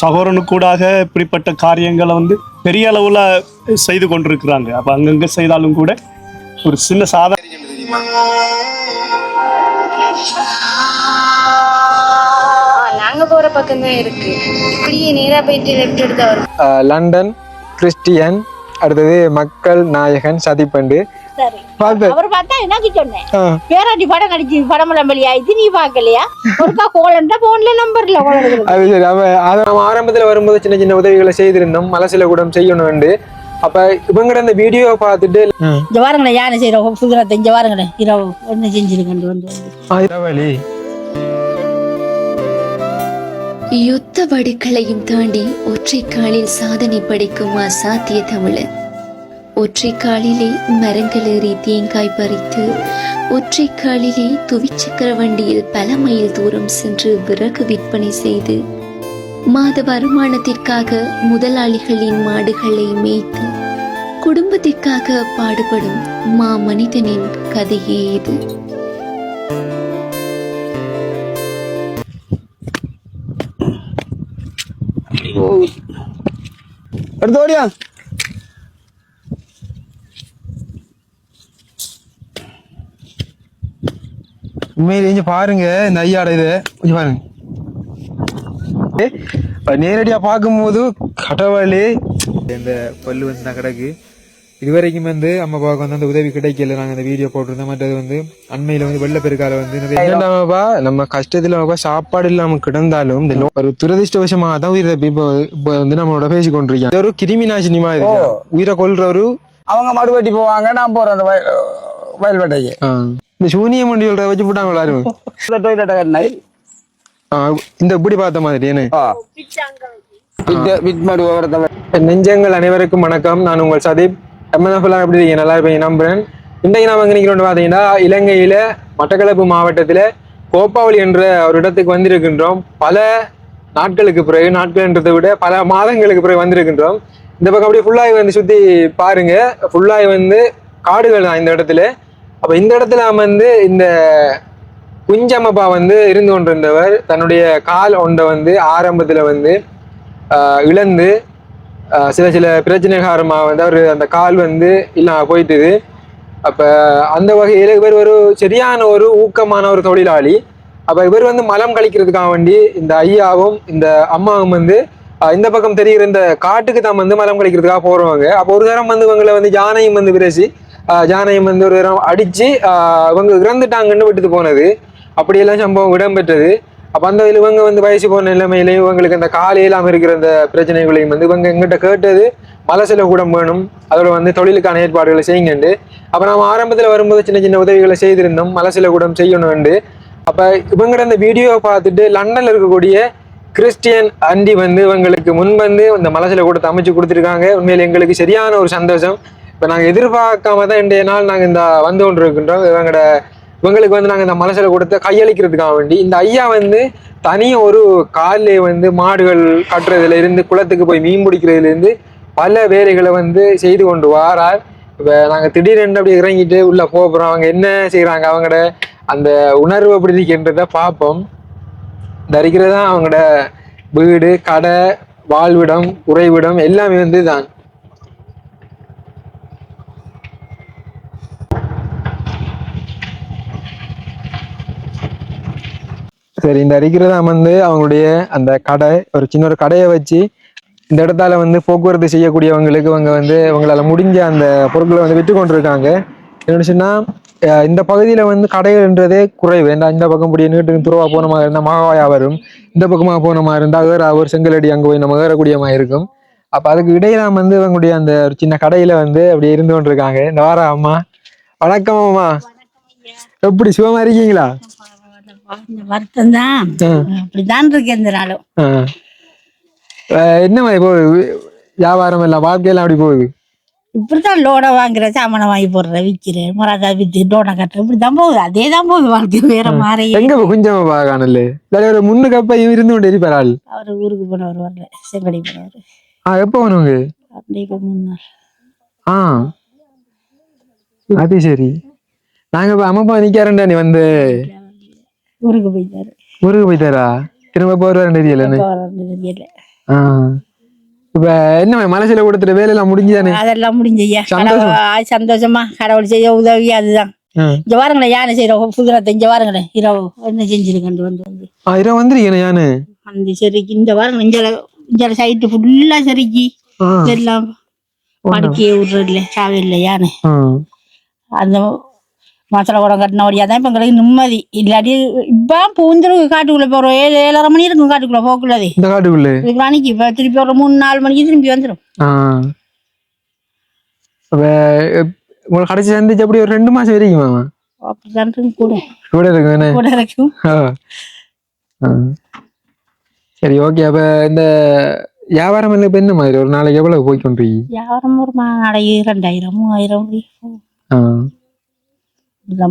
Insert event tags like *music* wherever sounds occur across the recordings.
சகோதரனுக்கூடாக இப்படிப்பட்ட காரியங்களை வந்து பெரிய அளவில் செய்து கொண்டிருக்கிறாங்க. அப்போ அங்கங்கே செய்தாலும் கூட ஒரு சின்ன சாதா நாங்க போற பக்கம் தான் இருக்கு. இப்படியே நேரா போயிட்டு லெஃப்ட் எடுத்தா வரும் ஆஹ் லண்டன் கிறிஸ்டியன் அடுத்தது மக்கள் நாயகன் சதிப்பண்டு அவர் பார்த்தா எனக்கு சொன்னேன்? ஆ, பேராட்டி படம் கடிச்சு படம் எல்லாம் வெளியாயிடுச்சு நீ பாக்கலையா ஒருக்கா கோலண்டா போன்ல நம்பர்ல அது சரி அவ அதை நம்ம ஆரம்பத்துல வரும்போது சின்ன சின்ன உதவிகளை செய்திருந்தோம். மலசில கூட செய்யணும்னு அப்ப இவங்கட அந்த வீடியோ பார்த்துட்டு இந்த வாரங்களே யானை செய்யற புதுரத்தை இந்த வாரங்களே இரவு வந்து. இரவலி. யுத்த வடுக்களையும் தாண்டி ஒற்றை காலில் சாதனை படைக்கும் அசாத்திய தமிழன். ஒற்றை காலிலே மரங்களேறி தேங்காய் பறித்து ஒற்றை காலிலே துவிச்சக்கர வண்டியில் பல மைல் தூரம் சென்று விறகு விற்பனை செய்து மாத வருமானத்திற்காக முதலாளிகளின் மாடுகளை மேய்த்து குடும்பத்திற்காக பாடுபடும் மா மனிதனின் கதையே இது. எடுத்து ஓடியா. உண்மையில பாருங்க இந்த ஐயாட இது. கொஞ்சம் பாருங்க. நேரடியா பார்க்கும் போது பார்க்கும்போது கடவுளே. இந்த பல்லு வந்து தான் கிடக்கு இதுவரைக்கும் வந்து அம்மா அப்பாவுக்கு வந்து அந்த உதவி கிடைக்கல. நாங்க அந்த வீடியோ போட்டிருந்தோம். மற்றது வந்து அண்மையில வந்து வெள்ளப்பெருக்கால வந்து என்னடாமாப்பா நம்ம கஷ்டத்துல நம்ம சாப்பாடு இல்லாம கிடந்தாலும் இந்த ஒரு துரதிருஷ்டவசமாக தான் உயிரை இப்போ இப்போ வந்து நம்மளோட பேசி கொண்டிருக்கோம் ஒரு கிருமி நாசினி மாதிரி உயிரை ஒரு அவங்க வெட்டி போவாங்க. நான் போறேன் அந்த வயல் வயல் வேட்டைக்கு ஆ, இந்த சூனிய மண்டி சொல்ற வச்சு போட்டாங்க எல்லாரும். *laughs* இந்த இப்படி பார்த்த மாதிரி என்ன? நெஞ்சங்கள் அனைவருக்கும் வணக்கம். நான் உங்கள் சதீப். எம்என்எஃப்லாம் எப்படி இருக்கீங்க நல்லா இருப்பீங்க நம்புறேன். இன்றைக்கு நான் எங்கே நிற்கிறோம் பார்த்தீங்கன்னா இலங்கையில் மட்டக்களப்பு மாவட்டத்தில் கோப்பாவளி என்ற ஒரு இடத்துக்கு வந்திருக்கின்றோம். பல நாட்களுக்கு பிறகு நாட்கள்ன்றதை விட பல மாதங்களுக்கு பிறகு வந்திருக்கின்றோம். இந்த பக்கம் அப்படியே ஃபுல்லாகி வந்து சுற்றி பாருங்க. ஃபுல்லாகி வந்து காடுகள் தான் இந்த இடத்துல. அப்போ இந்த இடத்துல வந்து இந்த குஞ்சம்மப்பா வந்து இருந்து கொண்டிருந்தவர் தன்னுடைய கால் ஒன்றை வந்து ஆரம்பத்தில் வந்து இழந்து சில சில பிரச்சனை காரணமாக வந்து அவர் அந்த கால் வந்து இல்லாம போயிட்டுது. அப்போ அந்த வகையில் இவர் ஒரு சரியான ஒரு ஊக்கமான ஒரு தொழிலாளி. அப்போ இவர் வந்து மலம் கழிக்கிறதுக்காக வேண்டி இந்த ஐயாவும் இந்த அம்மாவும் வந்து இந்த பக்கம் தெரிகிற இந்த காட்டுக்கு தான் வந்து மலம் கழிக்கிறதுக்காக போகிறவங்க அப்போ ஒரு தரம் வந்து இவங்களை வந்து ஜானையும் வந்து விரசி ஜானையும் வந்து ஒரு தரம் அடித்து இவங்க இறந்துட்டாங்கன்னு விட்டுட்டு போனது. அப்படியெல்லாம் சம்பவம் இடம்பெற்றது. அப்போ அந்த இதில் இவங்க வந்து வயசு போன நிலைமையிலையும் இவங்களுக்கு அந்த காலையிலாம இருக்கிற அந்த பிரச்சனைகளையும் வந்து இவங்க எங்கிட்ட கேட்டது மலசில கூடம் வேணும். அதோட வந்து தொழிலுக்கான ஏற்பாடுகளை செய்யுங்கண்டு. அப்போ நம்ம ஆரம்பத்தில் வரும்போது சின்ன சின்ன உதவிகளை செய்திருந்தோம். மலசில கூடம் செய்யணும்ண்டு. அப்போ இவங்கட அந்த வீடியோவை பார்த்துட்டு லண்டனில் இருக்கக்கூடிய கிறிஸ்டியன் அண்டி வந்து இவங்களுக்கு முன் வந்து இந்த மலசில கூட அமைச்சு கொடுத்துருக்காங்க. உண்மையில் எங்களுக்கு சரியான ஒரு சந்தோஷம். இப்போ நாங்கள் எதிர்பார்க்காம தான் இன்றைய நாள் நாங்கள் இந்த வந்து கொண்டு இருக்கின்றோம் இவங்களுக்கு வந்து நாங்கள் இந்த மனசில் கொடுத்த கையளிக்கிறதுக்காக வேண்டி இந்த ஐயா வந்து தனியாக ஒரு காலிலே வந்து மாடுகள் கட்டுறதுல இருந்து குளத்துக்கு போய் மீன் பிடிக்கிறதுலேருந்து பல வேலைகளை வந்து செய்து கொண்டு வாரார். இப்போ நாங்கள் திடீரென்று அப்படி இறங்கிட்டு உள்ளே போகிறோம் அவங்க என்ன செய்கிறாங்க அவங்களோட அந்த உணர்வு எப்படி இருக்கின்றத பார்ப்போம். தரிக்கிறது தான் அவங்களோட வீடு கடை வாழ்விடம் உறைவிடம் எல்லாமே வந்து தான் சரி இந்த அரிக்கிறதா வந்து அவங்களுடைய அந்த கடை ஒரு சின்ன ஒரு கடையை வச்சு இந்த இடத்தால வந்து போக்குவரத்து செய்யக்கூடியவங்களுக்கு இவங்க வந்து இவங்களால முடிஞ்ச அந்த பொருட்களை வந்து விற்று கொண்டிருக்காங்க. என்ன சொன்னா அஹ் இந்த பகுதியில வந்து கடைகள்ன்றதே குறைவு. ஏன்னா இந்த பக்கம் இப்படி நீட்டுக்கு துருவா போன மாதிரி இருந்தா மகாவாயா வரும். இந்த பக்கமா போன மாதிரி இருந்தா வேற ஒரு செங்கலடி அங்க போய் நம்ம ஏறக்கூடிய மாதிரி இருக்கும். அப்ப அதுக்கு இடையில வந்து இவங்களுடைய அந்த ஒரு சின்ன கடையில வந்து அப்படி இருந்து கொண்டிருக்காங்க. இந்த வார அம்மா. வணக்கம் அம்மா. எப்படி சுகமா இருக்கீங்களா? வருத்தம் தான் ஆ. அப்படிதான் இருக்கு எந்த நாளும். ஆ. அஹ் என்ன மாதிரி போகுது? வியாபாரம் எல்லாம் வாழ்க்கையெல்லாம் அப்படி போகுது? இப்படித்தான் லோட வாங்குற சாமானை வாங்கி போடுற விற்கிறேன் மொராதா வித்து லோனை கட்டுற இப்படிதான் போகுது. அதே தான் போகுது வாழ்க்கை வேற மாறி எங்க இப்ப குஞ்சம் இல்லாட்டி ஒரு முன்னுக்கு அப்ப இருந்து கொண்டு இருப்பார் ஆள். அவர் ஊருக்கு போனவர் வரல செங்கடி போனவர். ஆ எப்போ அன்றைக்கு முன்னாள் ஆ. அது சரி. நாங்க இப்ப அம்மா அப்பா நிக்காரண்டா நீ வந்து. ஊருக்கு போயிட்டாரு. ஊருக்கு போயிட்டாரா? திரும்ப போறாரு தெரியல தெரியல. இப்ப என்ன மனசுல கொடுத்துட்டு வேலையெல்லாம் முடிஞ்சுதானே? அதெல்லாம் முடிஞ்சையா சந்தோஷம். கடவுள் செய்ய உதவி அதுதான். இங்க வாருங்களேன் யானை செய்யற புதுரத்தை இங்க வாருங்களேன் இரவு என்ன செஞ்சிருக்கேன் வந்து வந்து. இரவு வந்துருக்கேன் யானு? அந்த செருக்கி இந்த வாரம் இஞ்சல இஞ்சல சைட்டு ஃபுல்லா செருக்கி ஆ. இதெல்லாம் படுக்கையை விடுறதில்ல சாவையில்ல யானை. அந்த மசாலா குடம் கட்டின வழியா தான் இப்ப எங்களுக்கு நிம்மதி. இல்லாட்டி இப்ப பூந்துரு காட்டுக்குள்ள இப்போ ஒரு ஏழு ஏழரை மணி இருக்கும் காட்டுக்குள்ள போக்குள்ளது. இந்த காட்டுக்குள்ள? இதுக்கு இப்ப திருப்பி ஒரு மூணு நாலு மணிக்கு திரும்பி வந்துடும் உங்களுக்கு கடைசி சந்திச்சு அப்படி ஒரு ரெண்டு மாசம் வரைக்குமா? அப்படிதான் இருக்கும். கூட. கூட இருக்கு என்ன கூட இருக்கும். சரி ஓகே. அப்ப இந்த வியாபாரம் எல்லாம் இப்ப என்ன மாதிரி? ஒரு நாளைக்கு எவ்வளவு போய் கொண்டிருக்கீங்க வியாபாரம் ஒரு நாளைக்கு ரெண்டாயிரம் மூவாயிரம் அப்படி போகும். ஆ. இப்படிதான் போகுது. இந்த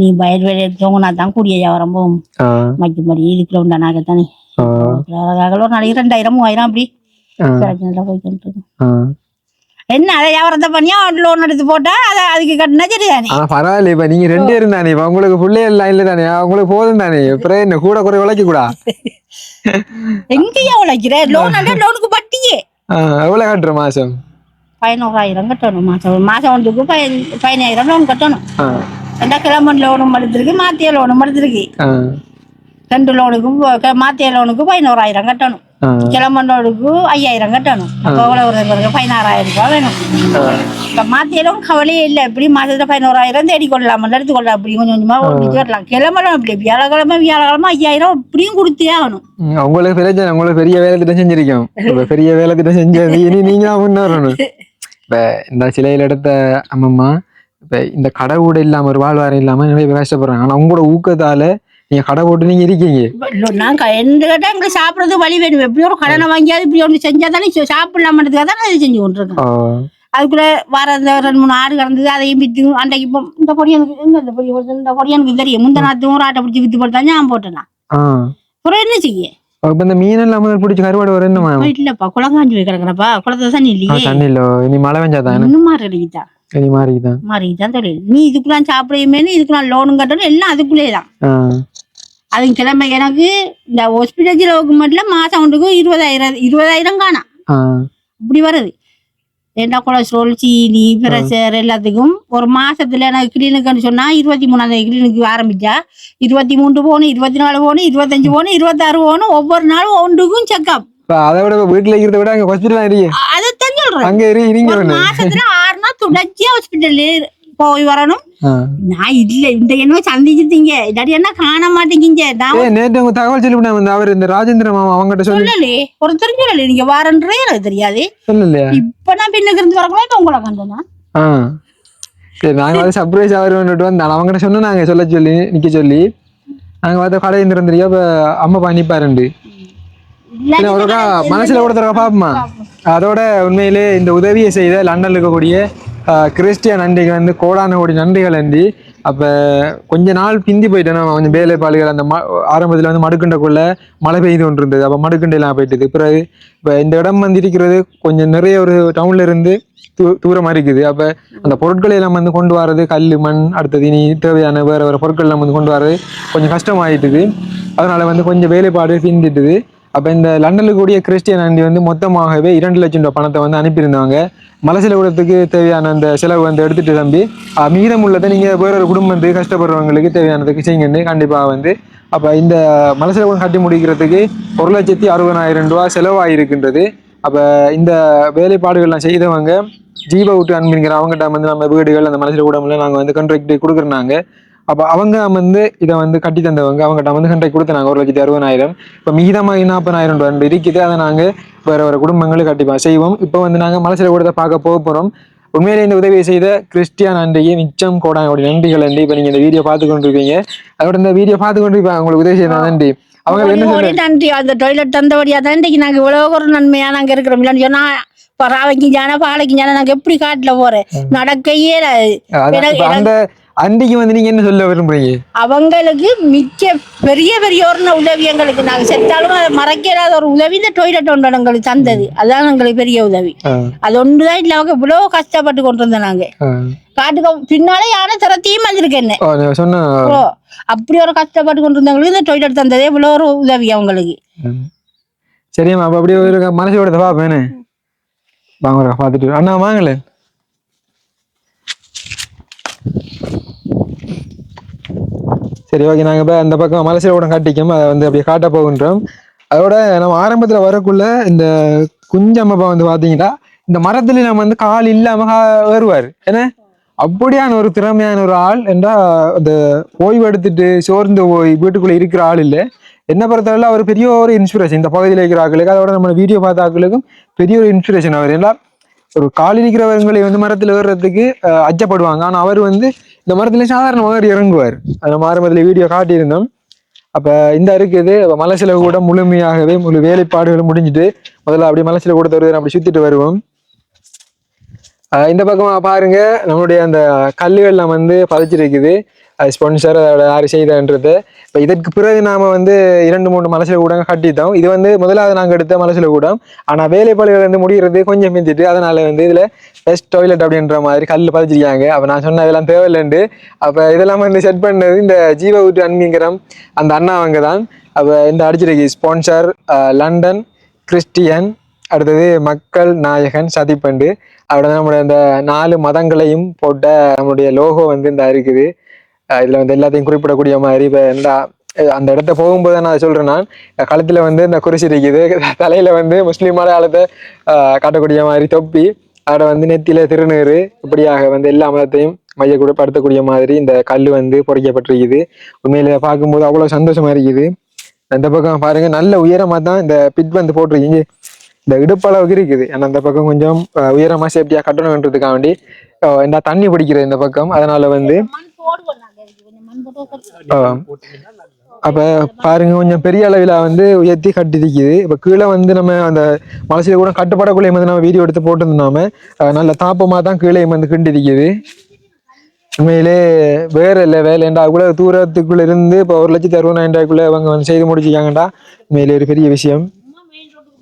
நீ வயல் வேலை எடுத்தவங்கன்னா தான் கூடிய வியாபாரம் போகும் ஆ. மக்கு மடி இதுக்குள்ள உண்டானாக்க தானே. ஒரு நாளைக்கு ரெண்டாயிரம் மூவாயிரம் அப்படி நல்லா போய்கிட்டு இருக்கும். என்ன அதை வியாபாரத்தை பண்ணியா? லோன் எடுத்து போட்டா அதை அதுக்கு கட்டினா சரிதானே? பரவாயில்ல இப்ப நீங்க ரெண்டு பேரும் தானே இப்ப உங்களுக்கு பிள்ளை எல்லாம் இல்ல தானே உங்களுக்கு போதும் தானே அப்புறம் என்ன கூட குறை உழைக்க கூடா? எங்கேயா உழைக்கிற? லோன் லோனுக்கு வட்டியே. ஆ, எவ்வளவு கட்டுற மாசம்? பதினோராயிரம் கட்டணும் மாசம் மாசம் ஒன்றுக்கு பதினாயிரம் லோன் கட்டணும். ரெண்டா கிளம்பன் லோனும் எடுத்திருக்கு மாத்திய லோனும் எடுத்திருக்கு. ரெண்டு லோனுக்கும் ப- மாத்திய லோனுக்கு பதினோராயிரம் கட்டணும். கிளம்பன் லோனுக்கு ஐயாயிரம் கட்டணும். அப்போ எவ்வளோ ஒரு பதினாறாயிரம் ரூபாய் வேணும். இப்போ மாத்திய லோன் கவலையே இல்லை எப்படி மாசத்துல பதினோராயிரம் தேடி கொள்ளலாம் எடுத்துக்கொள்ளலாம் அப்படி கொஞ்சம் கொஞ்சமா ஓட்டிட்டு வரலாம். கிளம்பலாம் அப்படி வியாழக்கிழமை வியாழக்கிழமை ஐயாயிரம் இப்படியும் கொடுத்தே ஆகணும். உங்களுக்கு பிரச்சனை உங்களுக்கு பெரிய வேலை திட்டம் செஞ்சிருக்கோம். பெரிய வேலை திட்டம் செஞ்சது இனி நீங்க முன்னேறணும். இப்ப இந்த சிலையில எடுத்த அம்மம்மா இப்ப இந்த கடை கூட இல்லாம ஒரு வாழ்வாரம் இல்லாம நிறைய பேர் கஷ்டப்படுறாங்க. ஆனா உங்களோட ஊக்கத்தால நீங்க கடை போட்டு நீங்க இருக்கீங்க. நான் எந்த கேட்டா எங்களுக்கு சாப்பிடறது வழி வேணும். எப்படி ஒரு கடனை வாங்கியாவது இப்படி ஒன்று செஞ்சா தானே சாப்பிடலாமன்றதுக்காக தான் அதை செஞ்சு கொண்டிருக்கேன். அதுக்குள்ள வர ரெண்டு மூணு ஆடு கிடந்தது அதையும் வித்து அன்றைக்கு இப்போ இந்த பொடி எனக்கு எங்க இந்த பொடி? இந்த பொடி எனக்கு தெரியும். முந்த நாத்து ஒரு ஆட்டை பிடிச்சி வித்து போட்டு நான் போட்டேன். அப்புறம் என்ன செய்ய? இப்ப இந்த மீன் எல்லாம் பிடிச்சி கருவாடு வர என்னமா இல்லப்பா குளங்காஞ்சி போய் கிடக்குறப்பா. குளத்தை தண்ணி இல்லையே. தண்ணி இல்ல இனி மழை பெஞ்சாதான் இன்னும் மாறி இனி மாறிதான். மாறி தான் தொழில் நீ இதுக்குலாம் சாப்பிடையுமே இதுக்குலாம் லோனும் கட்டணும் எல்லாம் அதுக்குள்ளே தான். அது கிழமை எனக்கு இந்த ஹாஸ்பிட்டல் செலவுக்கு மட்டும் மாசம் ஒன்றுக்கு இருபதாயிரம் இருபதாயிரம் காணாம் ஆ. இப்படி வருது. ஏண்டா கொலஸ்ட்ரால் சீனி பிரஷர் எல்லாத்துக்கும் ஒரு மாசத்துல எனக்கு கிளினிக்குன்னு சொன்னா இருபத்தி மூணாம் தேதி கிளினிக்கு ஆரம்பிச்சா இருபத்தி மூன்று போகணும் இருபத்தி நாலு போகணும் இருபத்தஞ்சு போகணும் இருபத்தாறு போகணும் ஒவ்வொரு நாளும் ஒன்றுக்கும் செக்அப் அதை விட வீட்டுல இருக்கிறத விட அங்க ஹாஸ்பிட்டல் அதைத்தான் சொல்றேன். அங்க இரு நீங்க ஒரு வேணும் மாசத்துல ஆறு நாள் தொடர்ச்சியா போய் வரணும். நான் இல்ல இந்த என்ன சந்திச்சிட்டீங்க. இல்லாட்டி என்ன காண மாட்டேங்கிங்க? நேற்று உங்க தகவல் சொல்லி வந்து அவர் இந்த ராஜேந்திர மாமா அவங்ககிட்ட சொல்லி சொல்லலே. ஒரு தெரிஞ்சல நீங்க வாரன்றே எனக்கு தெரியாது. சொல்லலையா? இப்ப நான் பின்னுக்கு இருந்து வரக்கூடாது இப்ப உங்களை கண்டனா? சரி நாங்க வந்து சர்ப்ரைஸ் ஆகிறோம்னுட்டு வந்தோம் அவங்ககிட்ட சொன்னோம் நாங்க சொல்ல சொல்லி நிக்க சொல்லி. நாங்க பார்த்த கடை இருந்திருந்தோம் அப்ப அம்மா பண்ணிப்பாருண்டு. மனசுல கூட பாப்போமா. அதோட உண்மையிலே இந்த உதவியை செய்த லண்டன்ல இருக்கக்கூடிய கிறிஸ்டியன் நன்றிக்கு வந்து கோடான கோடி நன்றிகள் அன்றி அப்போ கொஞ்ச நாள் பிந்தி போயிட்டேன் கொஞ்சம் வேலைப்பாடுகள் அந்த ம ஆரம்பத்தில் வந்து மடுக்கண்டக்குள்ள மழை பெய்து கொண்டு இருந்தது அப்போ மடுக்கண்டையெல்லாம் போயிட்டது. பிறகு இப்போ இந்த இடம் வந்து இருக்கிறது கொஞ்சம் நிறைய ஒரு டவுன்ல இருந்து தூ தூரமாக இருக்குது அப்போ அந்த பொருட்களை எல்லாம் வந்து கொண்டு வரது கல் மண் அடுத்தது இனி தேவையான வேறு வேறு பொருட்கள் எல்லாம் வந்து கொண்டு வரது கொஞ்சம் கஷ்டமாயிட்டுது. அதனால் வந்து கொஞ்சம் வேலைப்பாடு பிந்திட்டுது. அப்ப இந்த லண்டனில் கூடிய கிறிஸ்டியன் ஆண்டி வந்து மொத்தமாகவே இரண்டு லட்சம் ரூபாய் பணத்தை வந்து அனுப்பியிருந்தாங்க. மலசில கூடத்துக்கு தேவையான அந்த செலவு வந்து எடுத்துட்டு தம்பி. மீதம் உள்ளதை நீங்க வேற ஒரு குடும்பத்துக்கு கஷ்டப்படுறவங்களுக்கு தேவையானதுக்கு செய்யுங்கன்னு கண்டிப்பா வந்து. அப்ப இந்த மலசில கூட கட்டி முடிக்கிறதுக்கு ஒரு லட்சத்தி அறுபதாயிரம் ரூபாய் செலவாயிருக்கின்றது. அப்ப இந்த வேலைப்பாடுகள்லாம் செய்தவங்க ஜீவ விட்டு அன்பிங்கிற அவங்ககிட்ட வந்து நம்ம வீடுகள் அந்த மனசில் கூடம்ல நாங்கள் வந்து கண்ட்ராக்ட் கொடுக்குறாங்க அப்போ அவங்க வந்து இதை வந்து கட்டி தந்தவங்க அவங்ககிட்ட வந்து கண்ட்ராக்ட் கொடுத்தாங்க ஒரு லட்சத்தி அறுபதாயிரம். இப்போ மீதமாக நாற்பதாயிரம் ரூபாய் இருக்குது. அதை நாங்கள் வேற வேற குடும்பங்களுக்கு கண்டிப்பாக செய்வோம். இப்போ வந்து நாங்கள் மலசில கூடத்தை பார்க்க போக போகிறோம் உண்மையிலே இந்த உதவியை செய்த கிறிஸ்டியான் அன்றைக்கு மிச்சம் கோடாங்களுடைய நன்றிகள் நன்றி இப்போ நீங்கள் இந்த வீடியோ பார்த்து கொண்டிருக்கீங்க. அதோட இந்த வீடியோ பார்த்து கொண்டு இப்போ உங்களுக்கு உதவி செய்த நன்றி. அவங்க நன்றி. அந்த டொய்லெட் தந்தபடியா தான் இன்றைக்கு நாங்க இவ்வளவு ஒரு நன்மையா நாங்க இருக்கிறோம். இல்லைன்னு சொன்னா பராவைக்கு ஜான பாலைக்கு ஜான நாங்க எப்படி காட்டுல போறேன்? நடக்கையே அந்த அன்றைக்கு வந்து நீங்க என்ன சொல்ல விரும்புறீங்க? அவங்களுக்கு மிக்க பெரிய பெரிய ஒரு உதவி எங்களுக்கு நாங்க செத்தாலும் அதை மறக்காத ஒரு உதவி இந்த டொய்லெட் ஒன்று எங்களுக்கு தந்தது. அதான் எங்களுக்கு பெரிய உதவி. அது ஒன்றுதான் இல்லை அவங்க இவ்வளவு கஷ்டப்பட்டு கொண்டு வந்தோம் நாங்க. காட்டுக்கு பின்னாலே யானை திறத்தையும் வந்திருக்கேன் ஓ, அப்படி ஒரு கஷ்டப்பட்டு கொண்டு இருந்தவங்களுக்கு இந்த டொய்லெட் தந்ததே இவ்வளோ ஒரு உதவி அவங்களுக்கு. சரிம்மா அப்ப அப்படியே ஒரு மனசோட பாப்பேன்னு வாங்க பார்த்துட்டு அண்ணா வாங்களேன் சரி ஓகே நாங்கள் இப்போ அந்த பக்கம் மலைசில கூட காட்டிக்கோம். அதை வந்து அப்படியே காட்ட போகின்றோம். அதோட நம்ம ஆரம்பத்தில் வரக்குள்ள இந்த குஞ்சம்மப்பா வந்து பார்த்தீங்கன்னா இந்த மரத்துல நம்ம வந்து கால் இல்லாமல் வருவார் ஏன்னா அப்படியான ஒரு திறமையான ஒரு ஆள் என்றால் அந்த ஓய்வு எடுத்துட்டு சோர்ந்து போய் வீட்டுக்குள்ளே இருக்கிற ஆள் இல்லை. என்ன பொறுத்தவரை அவர் பெரிய ஒரு இன்ஸ்பிரேஷன் இந்த பகுதியில் இருக்கிற ஆக்களுக்கு அதோட நம்ம வீடியோ பார்த்த ஆக்களுக்கும் பெரிய ஒரு இன்ஸ்பிரேஷன் அவர் எல்லாம் ஒரு கால் இருக்கிறவர்களை வந்து மரத்தில் ஏறுறதுக்கு அச்சப்படுவாங்க. ஆனால் அவர் வந்து இந்த மரத்துல சாதாரணமாக இறங்குவார். அந்த நம்ம வீடியோ காட்டியிருந்தோம். அப்ப இந்த இருக்குது அப்போ மலைசில கூட முழுமையாகவே முழு வேலைப்பாடுகளும் முடிஞ்சிட்டு முதல்ல அப்படி மலைசில கூட தருவது அப்படி சுத்திட்டு வருவோம். இந்த பக்கமா பாருங்க நம்மளுடைய அந்த கல்லுகள்லாம் வந்து பதிச்சிருக்குது. ஸ்பான்சர் அதோட யார் செய்தன்றது இப்போ இதற்கு பிறகு நாம் வந்து இரண்டு மூணு மலசில கூடம் கட்டிட்டோம். இது வந்து முதலாவது நாங்கள் எடுத்த மலசில கூடம். ஆனால் வேலைப்பாடுகள் வந்து முடிகிறது கொஞ்சம் மிஞ்சிட்டு அதனால் வந்து இதில் பெஸ்ட் டாய்லெட் அப்படின்ற மாதிரி கல் பதிச்சிருக்காங்க. அப்போ நான் சொன்ன இதெல்லாம் தேவையில்லைண்டு அப்போ இதெல்லாம் வந்து செட் பண்ணது இந்த ஜீவ ஊட்டு அன்மீங்கரம் அந்த அண்ணா அவங்க தான். அப்போ இந்த அடிச்சிருக்கு ஸ்பான்சர் லண்டன் கிறிஸ்டியன் அடுத்தது மக்கள் நாயகன் சதிப்பண்டு. அதோட நம்மளுடைய இந்த நாலு மதங்களையும் போட்ட நம்மளுடைய லோகோ வந்து இந்த இருக்குது இதுல வந்து எல்லாத்தையும் குறிப்பிடக்கூடிய மாதிரி இப்போ இந்த அந்த இடத்த போகும்போது நான் சொல்றேன் நான். கழுத்துல வந்து இந்த குறிச்சி இருக்குது. *laughs* தலையில வந்து முஸ்லீம் அடையாளத்தை காட்டக்கூடிய மாதிரி தொப்பி அதை வந்து நெத்தியில திருநீறு இப்படியாக வந்து எல்லா மதத்தையும் மைய கூட படுத்தக்கூடிய மாதிரி இந்த கல் வந்து பொறிக்கப்பட்டிருக்குது. உண்மையில பார்க்கும்போது அவ்வளவு சந்தோஷமா இருக்குது. அந்த பக்கம் பாருங்க நல்ல உயரமா தான் இந்த பிட் வந்து போட்டிருக்கீங்க இந்த இடுப்பளவுக்கு இருக்குது. ஏன்னா அந்த பக்கம் கொஞ்சம் உயரமா சேஃப்டியா கட்டணுன்றதுக்காக வேண்டி இந்த தண்ணி பிடிக்கிறது இந்த பக்கம். அதனால வந்து அப்ப பாருங்க கொஞ்சம் பெரிய அளவில் வந்து உயர்த்தி கட்டிருக்குது இப்ப கீழே வந்து நம்ம அந்த மலசில கூட கட்டுப்படக்குள்ளே வந்து நம்ம வீடியோ எடுத்து போட்டிருந்தோம். நல்ல தாப்பமா தான் கீழே வந்து கிண்டிருக்குது உண்மையிலே வேற இல்லை வேலைண்டா கூட தூரத்துக்குள்ள இருந்து இப்போ ஒரு லட்சத்தி அறுபதாயிரம் அவங்க வந்து செய்து முடிச்சிருக்காங்கடா. உண்மையிலே ஒரு பெரிய விஷயம்.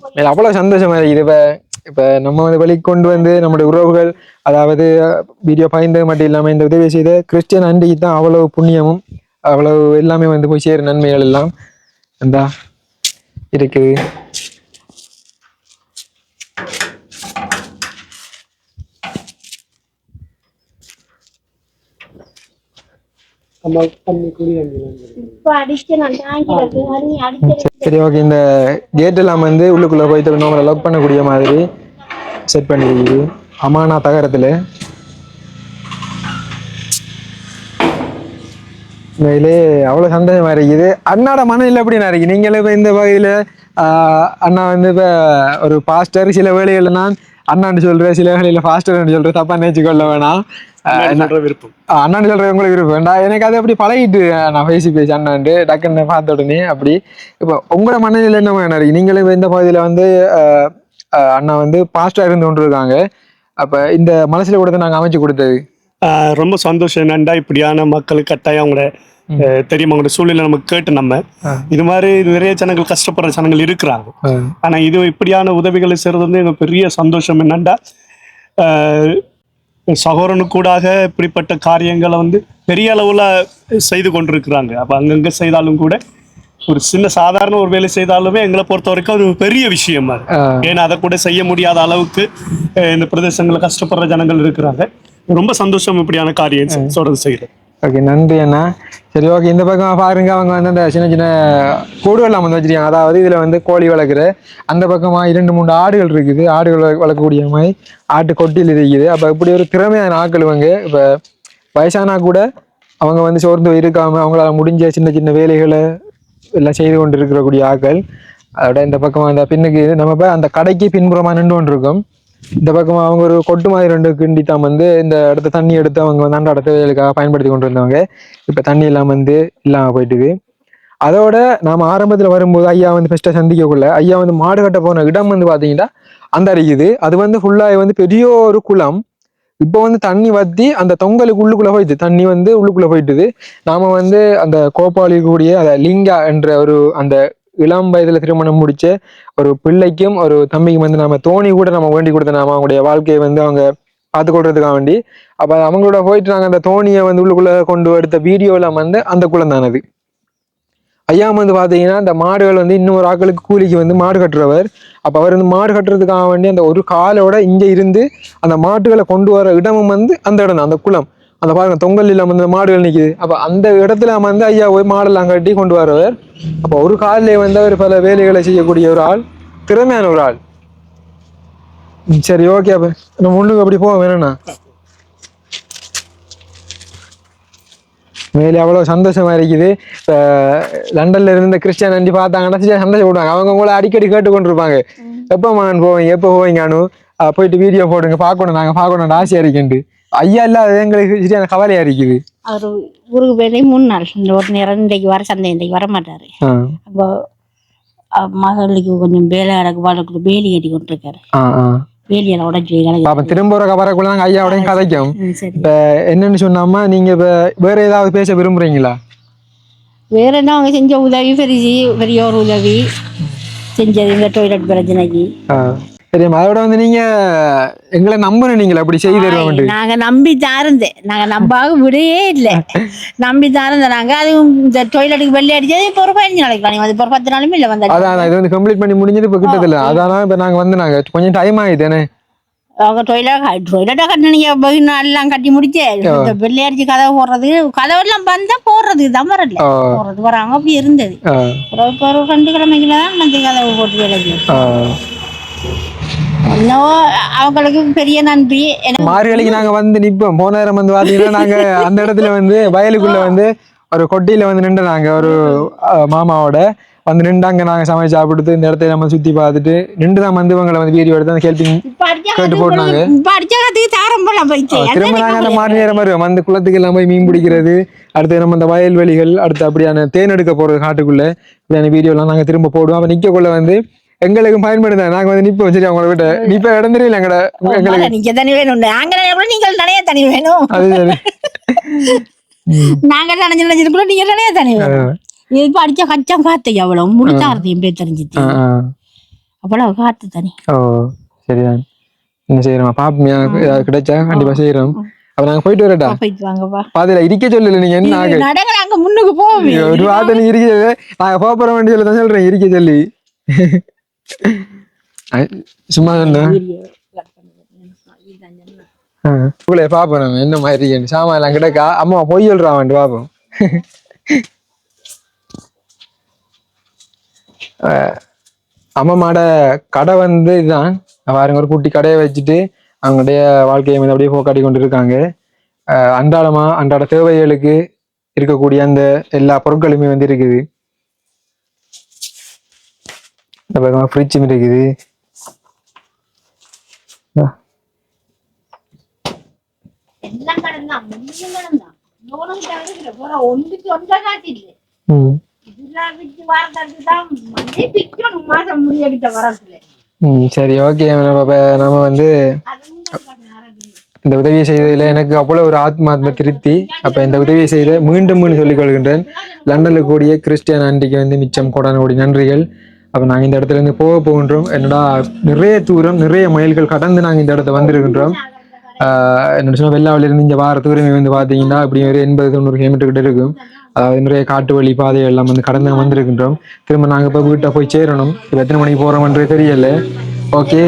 அவ்வளோ அவ்வளவு சந்தோஷமா இருக்குது. இப்போ இப்ப நம்ம வந்து கொண்டு வந்து நம்முடைய உறவுகள் அதாவது வீடியோ பயந்தது மட்டும் இல்லாம இந்த உதவி செய்த கிறிஸ்டியன் அன்றைக்கு தான் அவ்வளவு புண்ணியமும் அவ்வளவு எல்லாமே வந்து போய் சேரும் நன்மைகள் எல்லாம். அந்த இருக்குது இப்ப அடிச்சு நான் தாங்கிறது நீ அடிச்சு சரி ஓகே. இந்த கேட் எல்லாம் வந்து உள்ளுக்குள்ள போயிட்டு நம்ம லாக் பண்ணக்கூடிய மாதிரி செட் பண்ணிருக்குது அமானா தகரத்துல. உண்மையிலே அவ்வளவு சந்தோஷமா இருக்குது. அண்ணாட மனநிலை எப்படிண்ணா இருக்கு? நீங்களே இப்ப இந்த வகையில அண்ணா வந்து இப்ப ஒரு பாஸ்டர் சில வேலைகள்ல நான் அண்ணான்னு சொல்றேன் சில வேலையில பாஸ்டர்னு சொல்றேன் தப்பா நினைச்சுக்கொள்ள வேணாம். ஆஹ், என்ன- சொல்ற விருப்பம். அண்ணாண்டு சொல்றது உங்களுக்கு விருப்பம். வேண்டாம் எனக்கு அது அப்படி பழகிட்டு நான் பேசி பேசி அண்ணாண்டு டக்குன்னு பார்த்த உடனே அப்படி. இப்போ உங்களோட மனநிலை என்ன இருக்கு நீங்களும் இந்த பகுதியில வந்து அண்ணா வந்து பாஸ்டா இருந்து கொண்டு இருக்காங்க அப்ப இந்த மனசுல கூட நாங்க அமைச்சு கொடுத்தது? ரொம்ப சந்தோஷம். என்னண்டா இப்படியான மக்களுக்கு கட்டாயம் அவங்கள ஆஹ் தெரியும்? அவங்களோட சூழ்நிலை நமக்கு கேட்டு நம்ம இது மாதிரி நிறைய ஜனங்கள் கஷ்டப்படுற ஜனங்கள் இருக்கிறாங்க. ஆனா இது இப்படியான உதவிகளை செய்யறது வந்து எங்க பெரிய சந்தோஷம். என்னண்டா? ஆஹ் சகோதரனுக்கு கூடாக இப்படிப்பட்ட காரியங்களை வந்து பெரிய அளவுல செய்து கொண்டிருக்கிறாங்க. அப்ப அங்கங்க செய்தாலும் கூட ஒரு சின்ன சாதாரண ஒரு வேலை செய்தாலுமே எங்களை பொறுத்த வரைக்கும் அது ஒரு பெரிய விஷயம் அது. ஏன்னா அதை கூட செய்ய முடியாத அளவுக்கு இந்த பிரதேசங்களில் கஷ்டப்படுற ஜனங்கள் இருக்கிறாங்க. ரொம்ப சந்தோஷம் இப்படியான காரியம் சொல்றது செய்யறது. ஓகே நன்றி அண்ணா. சரி ஓகே இந்த பக்கம் பாருங்க அவங்க வந்து அந்த சின்ன சின்ன கூடுகள்லாம் வந்து வச்சிருக்காங்க. அதாவது இதில் வந்து கோழி வளர்க்குற அந்த பக்கமாக இரண்டு மூணு ஆடுகள் இருக்குது. ஆடுகள் வள- வளர்க்கக்கூடிய மாதிரி ஆட்டு கொட்டியில் இருக்குது. அப்போ இப்படி ஒரு திறமையான ஆட்கள் இவங்க. இப்போ வயசானா கூட அவங்க வந்து சோர்ந்து இருக்காமல் அவங்களால முடிஞ்ச சின்ன சின்ன வேலைகளை எல்லாம் செய்து கொண்டு இருக்கக்கூடிய ஆட்கள். அதோட இந்த பக்கம் அந்த பின்னுக்கு நம்ம இப்போ அந்த கடைக்கு பின்புறமாக நின்று கொண்டிருக்கோம். இந்த பக்கம் அவங்க ஒரு கொட்டு மாதிரி ரெண்டு கிண்டி தான் வந்து இந்த இடத்த தண்ணி எடுத்து அவங்க வந்து அன்றாட தேவைகளுக்காக பயன்படுத்தி கொண்டு இருந்தவங்க இப்ப தண்ணி எல்லாம் வந்து இல்லாம போயிட்டுது. அதோட நாம ஆரம்பத்துல வரும்போது ஐயா வந்து ஃபர்ஸ்டா சந்திக்கக்குள்ள ஐயா வந்து மாடு கட்ட போன இடம் வந்து பாத்தீங்கன்னா அந்த அருகுது அது வந்து ஃபுல்லா வந்து பெரிய ஒரு குளம். இப்போ வந்து தண்ணி வத்தி அந்த தொங்கலுக்கு உள்ளுக்குள்ள போயிடுது தண்ணி வந்து உள்ளுக்குள்ள போயிட்டுது. நாம வந்து அந்த கோபாலி கூடிய அந்த லிங்கா என்ற ஒரு அந்த இளம் வயதுல திருமணம் முடிச்ச ஒரு பிள்ளைக்கும் ஒரு தம்பிக்கும் வந்து நம்ம தோணி கூட நம்ம வேண்டி கொடுத்த நாம அவங்களுடைய வாழ்க்கையை வந்து அவங்க பார்த்துக்கொள்றதுக்காக வேண்டி அப்ப அவங்களோட போயிட்டு நாங்க அந்த தோணியை வந்து உள்ளுக்குள்ள கொண்டு எடுத்த வீடியோல வந்து அந்த குழந்தானது. ஐயா வந்து பாத்தீங்கன்னா அந்த மாடுகள் வந்து இன்னொரு ஆட்களுக்கு கூலிக்கு வந்து மாடு கட்டுறவர். அப்ப அவர் வந்து மாடு கட்டுறதுக்காக வேண்டி அந்த ஒரு காலோட இங்க இருந்து அந்த மாட்டுகளை கொண்டு வர இடமும் வந்து அந்த இடம் தான் அந்த குளம். அந்த பாருங்க தொங்கல் இல்லாம இந்த மாடுகள் நிக்குது. அப்ப அந்த இடத்துல வந்து ஐயா போய் மாடெல்லாம் கட்டி கொண்டு வரவர் அப்ப ஒரு காலிலே வந்து அவர் பல வேலைகளை செய்யக்கூடிய ஒரு ஆள் திறமையான ஒரு ஆள். ம், சரி ஓகே அப்ப நம்ம முன்னுக்கு அப்படி போக வேணும்ண்ணா மேலே அவ்வளோ சந்தோஷமா இருக்குது. இப்போ லண்டன்ல இருந்த கிறிஸ்டியன் நன்றி பார்த்தாங்கன்னா சரி சந்தோஷப்படுவாங்க அவங்க கூட அடிக்கடி கேட்டுக்கொண்டிருப்பாங்க. எப்போ மகன் போவீங்க எப்போ போவீங்கன்னு அஹ் போயிட்டு வீடியோ போடுங்க பார்க்கணும் நாங்கள் பார்க்கணும்னு ஆசையாக இருக்கேன்ட்டு. ஐயா இல்லாத எங்களுக்கு சரியான கவலையா இருக்குது? அவர் ஊருக்கு போய் மூணு நாள் இந்த ஒரு நேரம் இன்றைக்கு வர சந்தை இன்றைக்கு வர மாட்டாரு. அப்போ மகளுக்கு கொஞ்சம் வேலை கிடக்கு வாழ்க்கை வேலி கட்டி கொண்டிருக்காரு. வேலியெல்லாம் உடஞ்சி பாப்பா திரும்ப ஒரு கவரைக்குள்ள நாங்கள் ஐயாவோடையும் கதைக்கும். இப்போ என்னன்னு சொன்னாமா நீங்க இப்போ வேற ஏதாவது பேச விரும்புறீங்களா? வேற என்ன அவங்க செஞ்ச உதவி பெரிய பெரிய ஒரு உதவி. செஞ்சது இந்த டொய்லெட் பிரச்சனைக்கு. சரிம்மா அதோட வந்து நீங்க எங்களை நம்புன நீங்களா? அப்படி செய்து தருவோம் நாங்க நம்பி தான் இருந்தேன் நாங்க நம்பாக விடையே இல்லை. நம்பி தான் இருந்தோம் நாங்க அது இந்த டொய்லெட்டுக்கு வெள்ளை அடிச்சது இப்போ ஒரு பதினஞ்சு நாளைக்கு வந்து இப்போ ஒரு பத்து நாளுமே இல்லை வந்தாச்சு அதான் இது வந்து கம்ப்ளீட் பண்ணி முடிஞ்சது இப்போ கிட்டதில்ல அதான் இப்போ நாங்க வந்து நாங்க கொஞ்சம் டைம் ஆயிடுதேனே அவங்க டொய்லெட் டொய்லெட்டை கட்டினீங்க பகு நாள்லாம் கட்டி முடிச்சு. இந்த வெள்ளை அடிச்சு கதவு போடுறது கதவெல்லாம் வந்தா போடுறது ஆ. போடுறது வராங்க அப்படி இருந்தது. இப்போ ஒரு ரெண்டு கிழமைக்குள்ள தான் வந்து கதவு போட்டு வேலைக்கு அவங்களுக்கு பெரிய நன்றி. மார்கழிக்கு நாங்க வந்து நிப்போம். போன நேரம் வந்து பாத்தீங்கன்னா நாங்க அந்த இடத்துல வந்து வயலுக்குள்ள வந்து ஒரு கொட்டியில வந்து நின்று நாங்க ஒரு மாமாவோட. வந்து நின்றாங்க நாங்க சமைச்சு சாப்பிட்டு இந்த இடத்த நம்ம சுத்தி பார்த்துட்டு நின்று தான் வந்து இவங்களை வந்து வீடியோ எடுத்து அந்த அடிச்சா கேட்டு போட்டாங்க. திரும்ப நாங்க அந்த மாறி நேரம் வருவோம். அந்த குளத்துக்கு எல்லாம் போய் மீன் பிடிக்கிறது அடுத்து நம்ம இந்த வயல்வெளிகள் அடுத்து அப்படியான தேன் எடுக்க போறது காட்டுக்குள்ள. இப்படியான வீடியோ எல்லாம் நாங்க திரும்ப போடுவோம். அப்ப நிக்கக்குள்ள வந்து எங்களுக்கு பயன்படுதா நாங்க வந்து நிப்போம். சரி அவங்கள விட்டு? நிப்ப இடம் தெரியல எங்கட? எங்களுக்கு நீங்க தனி வேணும் நாங்க நினைக்கிறோம் நீங்கள் நிறைய தனி வேணும். அது சரி. நாங்க நினைச்சு நினைச்சிருக்கிறோம் நீங்க நிறைய தனி வேணும். இப்ப அடிச்சா கச்சம் காத்து எவ்வளவு? தெரிஞ்சுது ஆ, ஆ. அவ்வளவு காத்து தனி. ஓ சரிதான் என்ன செய்யறோம்? பாப்போம். ஏதாவது கிடைச்சா கண்டிப்பா செய்யறோம். அப்ப நாங்க போயிட்டு வரட்டா போயிட்டு வாங்கப்பா பாதியில இருக்க சொல்லல நீங்க என்ன ஆகு? நடங்க அங்க முன்னுக்கு போவோம். ஒரு வார்த்தை நீங்க இருக்க. நாங்க போக போற வேண்டிய சொல்லி தான் சொல்றேன் இருக்க சொல்லி. *laughs* சும்மா உங்களை பாப்போம் நம்ம என்ன மாதிரி சாமான் எல்லாம் கிடக்கா? அம்மா பொய் சொல்றான் வந்துட்டு பாப்போம். *laughs* அஹ், அம்மாமாட கடை வந்து இதுதான். பாருங்க ஒரு குட்டி கடையை வச்சுட்டு அவங்களுடைய வாழ்க்கையை வந்து அப்படியே போக்காட்டி கொண்டு இருக்காங்க அன்றாடமா அன்றாட தேவைகளுக்கு இருக்கக்கூடிய அந்த எல்லா பொருட்களுமே வந்து இருக்குது இந்த பக்கமா ஃப்ரிட்ஜும் இருக்குது அஹ், எல்லாம் கடந்தான் முன்னும் கடந்தான் நோனும் தவிர போற ஒன்றுக்கு ஒன்றா காட்டில்லை ம் இதெல்லாம் விட்டு வரதுக்கு தான் மண்டே பிக்கணும் மாசம் முடியடித்த வரத்துல ம் சரி ஓகே நம்ம வந்து இந்த உதவியை செய்ததில் எனக்கு அவ்வளோ ஒரு ஆத்மாத்ம திருப்தி. அப்போ இந்த உதவியை செய்த மீண்டும் மீண்டும் சொல்லிக் கொள்கின்றேன். லண்டனில் கூடிய கிறிஸ்டியன் ஆண்டிக்கு வந்து மிச்சம் கோடான கோடி நன்றிகள். அப்போ நாங்கள் இந்த இடத்துல இருந்து போக போகின்றோம். என்னடா நிறைய தூரம் நிறைய மைல்கள் கடந்து நாங்கள் இந்த இடத்த வந்திருக்கின்றோம். என்ன சொன்னால் வெள்ளாவிலிருந்து இங்கே வார தூரமே வந்து பார்த்தீங்கன்னா இப்படி ஒரு எண்பது தொண்ணூறு கிலோமீட்டர் கிட்ட இருக்கும். அதாவது நிறைய காட்டு வழி பாதைகள் எல்லாம் வந்து கடந்து வந்திருக்கின்றோம். திரும்ப நாங்கள் இப்போ வீட்டை போய் சேரணும். இப்போ எத்தனை மணிக்கு போகிறோம்ன்றே தெரியல. ஓகே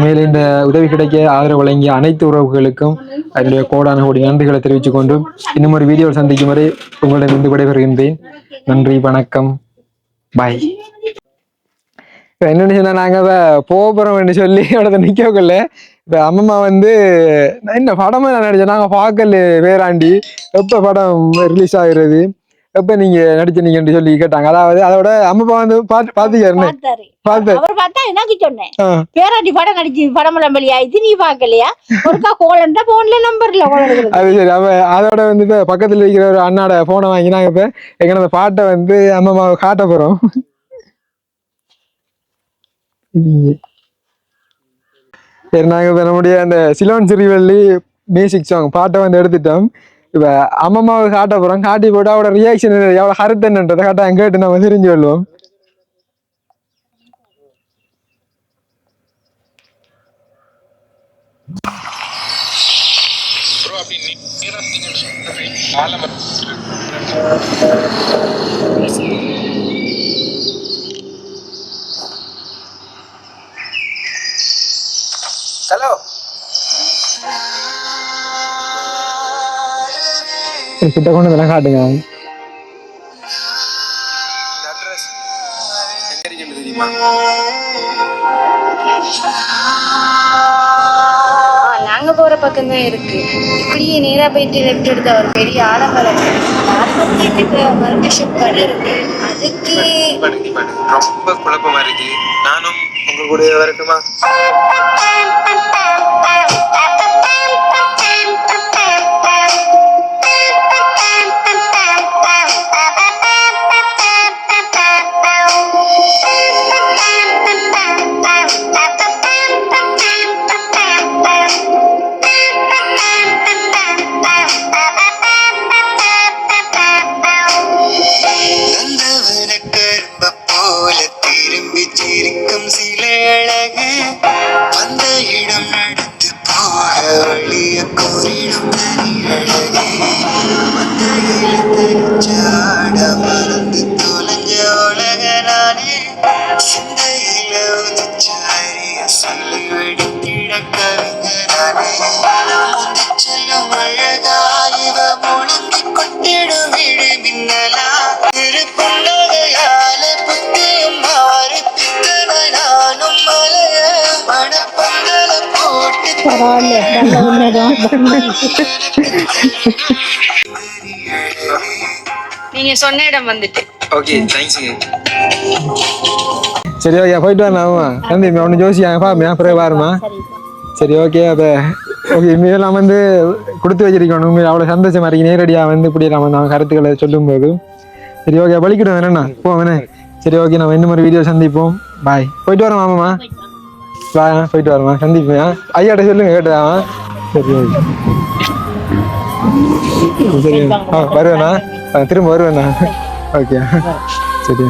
மேலே இந்த உதவி கிடைக்க ஆதரவு வழங்கிய அனைத்து உறவுகளுக்கும் அதனுடைய கோடான கோடி நன்றிகளை தெரிவித்துக் கொண்டும் இன்னும் ஒரு வீடியோ சந்திக்கும் வரை உங்களிடம் விடைபெறுகின்றேன். நன்றி வணக்கம். பாய் என்னன்னு சொன்னா நாங்க இப்ப போக போறோம்னு சொல்லி இடத்த நிக்கக்குள்ள இப்ப அம்மம்மா வந்து நான் என்ன படமா நான் நடிச்சேன்? நாங்க பார்க்கல வேறாண்டி. எப்ப படம் ரிலீஸ் ஆகுறது? எப்ப நீங்க நடிச்சீங்கன்னு சொல்லி கேட்டாங்க. அதாவது அதோட அம்மப்பா வந்து பாத்து பாத்துக்காருன்னு பார்த்தாரு. பார்த்து அவர் பார்த்தா எனக்கு சொன்னேன். பேராண்டி படம் நடிச்சு படம் எல்லாம் வெளியாயிடுச்சு நீ பாக்கலையா ஒருக்கா கோலண்டா போன்ல நம்பர்ல கோலம் அது சரி அவ அதோட வந்து இப்ப பக்கத்துல இருக்கிற ஒரு அண்ணாட போனை வாங்கி நாங்க இப்ப. எங்க அந்த பாட்டை வந்து அம்மம்மாவை காட்ட போறோம். இவங்க. சரி நாங்கள் இப்ப நம்முடைய அந்த சிலோன் சிறுவள்ளி மியூசிக் சாங் பாட்டை வந்து எடுத்துட்டோம். இப்போ அம்மம்மாவை காட்ட போகிறோம் காட்டி போட்டு அவட ரியாக்ஷன் எவ்வளோ கருத்துன்றதை காட்ட கேட்டு நம்ம தெரிஞ்சு கொள்வோம். சரி கிட்ட கொண்டு இதெல்லாம் காட்டுங்க. ஆ, நாங்க போற பக்கம் தான் இருக்கு. இப்படியே நேரா போயிட்டு லெஃப்ட் எடுத்தா ஒரு பெரிய ஆலமரம். மறுபடியும் கடை இருக்கு. அதுக்கு ரொம்ப குழப்பமா இருக்கு. நானும் உங்க கூட வரட்டுமா நீங்க சொன்ன இடம் வந்துட்டு. ஓகே தேங்க்ஸுங்க சரி ஓகே போயிட்டு வரலாமா தம்பி ஒன்று ஜோசியா பாருமா அப்புறம் பாருமா சரி ஓகே அப்போ ஓகே இனிமேலாம் வந்து கொடுத்து வச்சிருக்கணும். உண்மையில அவ்வளோ சந்தோஷமா இருக்கு. நேரடியாக வந்து இப்படி நம்ம நம்ம கருத்துக்களை சொல்லும்போது. சரி ஓகே பழிக்கிடும் வேணா போ வேணே சரி ஓகே நம்ம இன்னும் ஒரு வீடியோ சந்திப்போம். பாய் போயிட்டு வரோம் மாமாமா வா. போயிட்டு வரோமா சந்திப்போம் ஐயாட்ட சொல்லுங்க கேட்டதா சரி ஓகே சரி ஆ வருவேண்ணா. ஆ, திரும்ப வருவேண்ணா. ஓகே. சரி.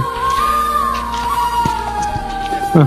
ஆ.